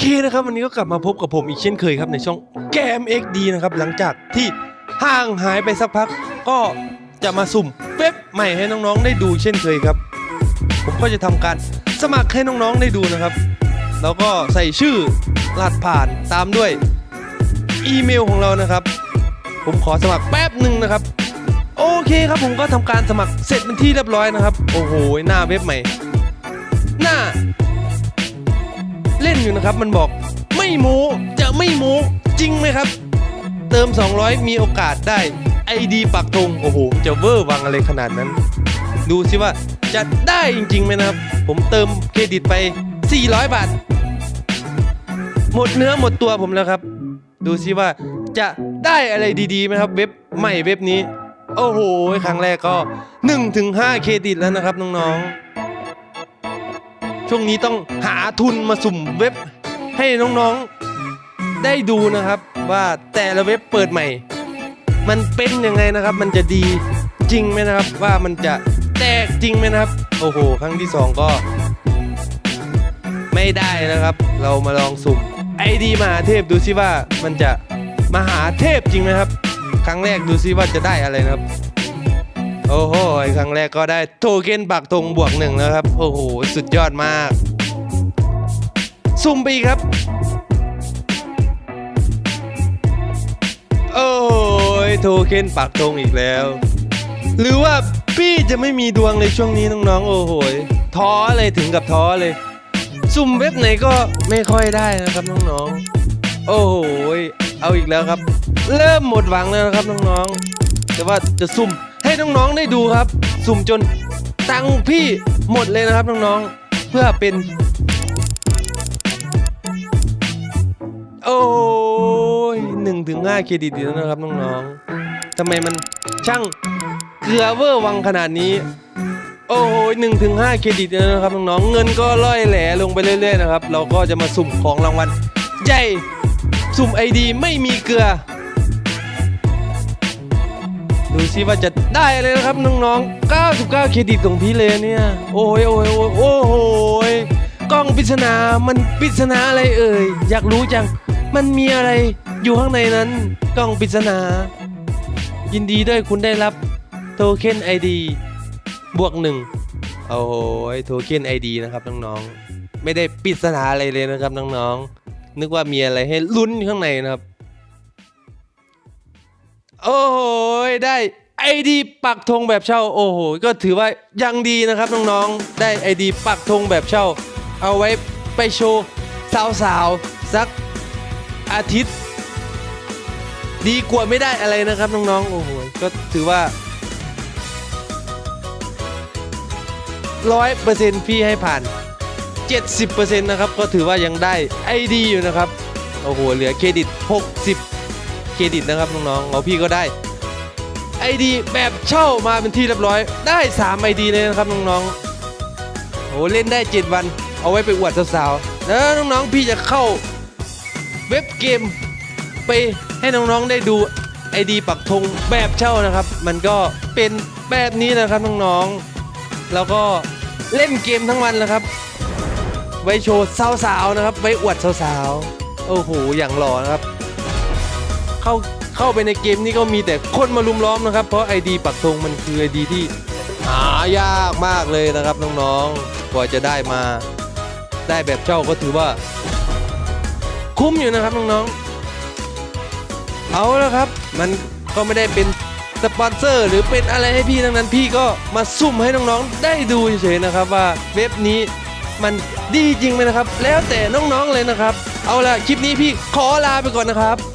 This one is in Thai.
โอเคนะครับวันนี้ก็กลับมาพบกับผมอีกเช่นเคยครับในช่องแกม XD นะครับหลังจากที่ห่างหายไปสักพัก ก็จะมาสุ่มเว็บใหม่ให้น้องๆได้ดูเช่นเคยครับ ผมก็จะทำการสมัครให้น้องๆได้ดูนะครับ แล้วก็ใส่ชื่อรหัสผ่านตามด้วยอีเมลของเรานะครับ ผมขอสมัครแป๊บหนึ่งนะครับ โอเคครับผมก็ทำการสมัครเสร็จเป็นที่เรียบร้อยนะครับ โอ้โหหน้าเว็บใหม่ หน้า เล่นอยู่นะครับ มันบอกไม่โม้จะไม่โม้จริงไหมครับ เติม 200 มีโอกาสได้ ID ปักธงโอ้โห จะเวอร์วังอะไรขนาดนั้น ดูสิว่าจะได้จริงๆไหมนะครับ ผมเติมเครดิตไป 400 บาท หมดเนื้อหมดตัวผมแล้วครับ ดูสิว่าจะได้อะไรดีๆไหมครับเว็บใหม่เว็บนี้ โอ้โหครั้งแรกก็ 1-5 เครดิตแล้วนะครับน้องๆ ช่วงนี้ต้องหาทุนมาสุ่มเว็บให้น้องๆได้ดูนะครับว่าแต่ละเว็บเปิดใหม่ มันเป็นยังไงนะครับ มันจะดีจริงไหมนะครับ ว่ามันจะแตกจริงไหมนะครับ โอ้โห ครั้งที่สองก็ ไม่ได้นะครับ เรามาลองสุ่มไอดีมหาเทพดูซิว่ามันจะมหาเทพจริงไหมครับ ครั้งแรกดูซิว่าจะได้อะไรนะครับ โอ้โหครั้งแรกก็ได้โทเค็นปักธงบวกหนึ่งแล้วครับ โอ้โห สุดยอดมาก ซุ่มไปอีกครับ โอ้ยโทเค็นปักธงอีกแล้ว หรือว่าพี่จะไม่มีดวงเลยช่วงนี้น้องๆ โอ้โห ท้อเลยถึงกับท้อเลย ซุ่มเว็บไหนก็ไม่ค่อยได้นะครับน้องๆ โอ้โห เอาอีกแล้วครับ เริ่มหมดหวังแล้วนะครับน้องๆ แต่ว่าจะซุ่ม ให้น้องๆได้ดูครับ สุ่มจนตังพี่หมดเลยนะครับน้องๆ เพื่อเป็น โอ้ยหนึ่งถึงห้าเครดิตแล้วนะครับน้องๆทำไมมันช่างเกลือเวอร์วังขนาดนี้ โอ้โหหนึ่งถึงห้าเครดิตแล้วนะครับน้องๆเงินก็ล่อยแหลลงไปเรื่อยๆนะครับ เราก็จะมาสุ่มของรางวัลใหญ่สุ่มไอดีไม่มีเกลือ ดูซิว่าจะได้อะไรนะครับน้องๆ 99 เครดิตของพี่เลยเนี่ย โอ้ยโอ้ยโอ้ยโอ้โหยกล้องปริศนา มันปริศนาอะไรเอ่ย อยากรู้จัง มันมีอะไรอยู่ข้างในนั้น กล้องปริศนา ยินดีด้วยคุณได้รับโทเค็น ID บวกหนึ่งโอ้โหยโทเค็น ID นะครับน้องๆ ไม่ได้ปริศนาอะไรเลยนะครับน้องๆ นึกว่ามีอะไรให้ลุ้นข้างในนะครับ โอ้โหได้ไอดีปักธงแบบเช่า โอ้โห ก็ถือว่ายังดีนะครับน้องๆ ได้ไอดีปักธงแบบเช่า เอาไว้ไปโชว์สาวๆ สักอาทิตย์ ดีกว่าไม่ได้อะไรนะครับน้องๆ โอ้โห ก็ถือว่าร้อยเปอร์เซ็นต์พี่ให้ผ่าน 70%นะครับ ก็ถือว่ายังได้ไอดีอยู่นะครับ โอ้โห เหลือเครดิต 60 เครดิตนะครับน้องๆเอาพี่ก็ได้ ID แบบเช่ามาเป็นที่เรียบร้อย ได้3 ID เลยนะครับน้องๆโอ้เล่นได้ 7 วัน เอาไว้ไปอวดสาวๆแล้วน้องๆพี่จะเข้าเว็บเกมไปให้น้องๆได้ดู ID ปักธงแบบเช่านะครับ มันก็เป็นแบบนี้นะครับน้องๆแล้วก็เล่นเกมทั้งวันแล้วครับ ไว้โชว์สาวๆนะครับ ไว้อวดสาวๆโอ้โหอย่างหล่อนะครับ เข้าเข้าไปในเกมนี้ก็มีแต่คนมาลุมล้อมนะครับ เพราะ ID ปักธงมันคือ ID ที่หายากมากเลยนะครับน้องๆกว่าจะได้มาได้แบบเช่าก็ถือว่า คุ้มอยู่นะครับน้องๆเอาแล้วครับ มันก็ไม่ได้เป็นสปอนเซอร์ หรือเป็นอะไรให้พี่ทั้งนั้นพี่ก็มาซุ่มให้น้องๆได้ดูเฉยๆนะครับว่าเว็บนี้มันดีจริงไหมนะครับ แล้วแต่น้องๆเลยนะครับ เอาละคลิปนี้พี่ขอลาไปก่อนนะครับ